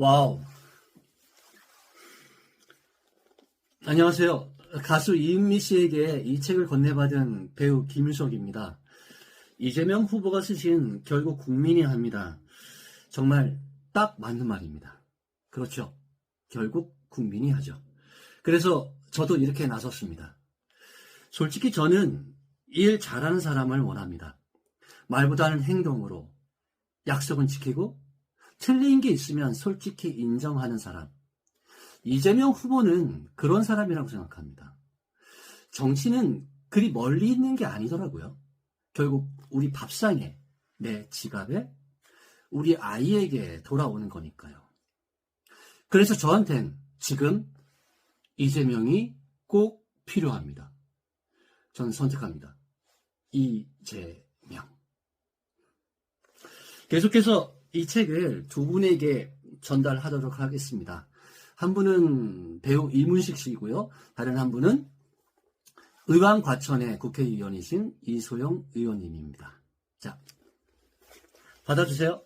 와우. 안녕하세요. 가수 이은미 씨에게 이 책을 건네받은 배우 김유석입니다. 이재명 후보가 쓰신 결국 국민이 합니다. 정말 딱 맞는 말입니다. 그렇죠. 결국 국민이 하죠. 그래서 저도 이렇게 나섰습니다. 솔직히 저는 일 잘하는 사람을 원합니다. 말보다는 행동으로 약속은 지키고 틀린 게 있으면 솔직히 인정하는 사람. 이재명 후보는 그런 사람이라고 생각합니다. 정치는 그리 멀리 있는 게 아니더라고요. 결국 우리 밥상에, 내 지갑에, 우리 아이에게 돌아오는 거니까요. 그래서 저한텐 지금 이재명이 꼭 필요합니다. 전 선택합니다. 이재명. 계속해서 이 책을 두 분에게 전달하도록 하겠습니다. 한 분은 배우 이문식 씨이고요. 다른 한 분은 의왕과천의 국회의원이신 이소영 의원님입니다. 자, 받아주세요.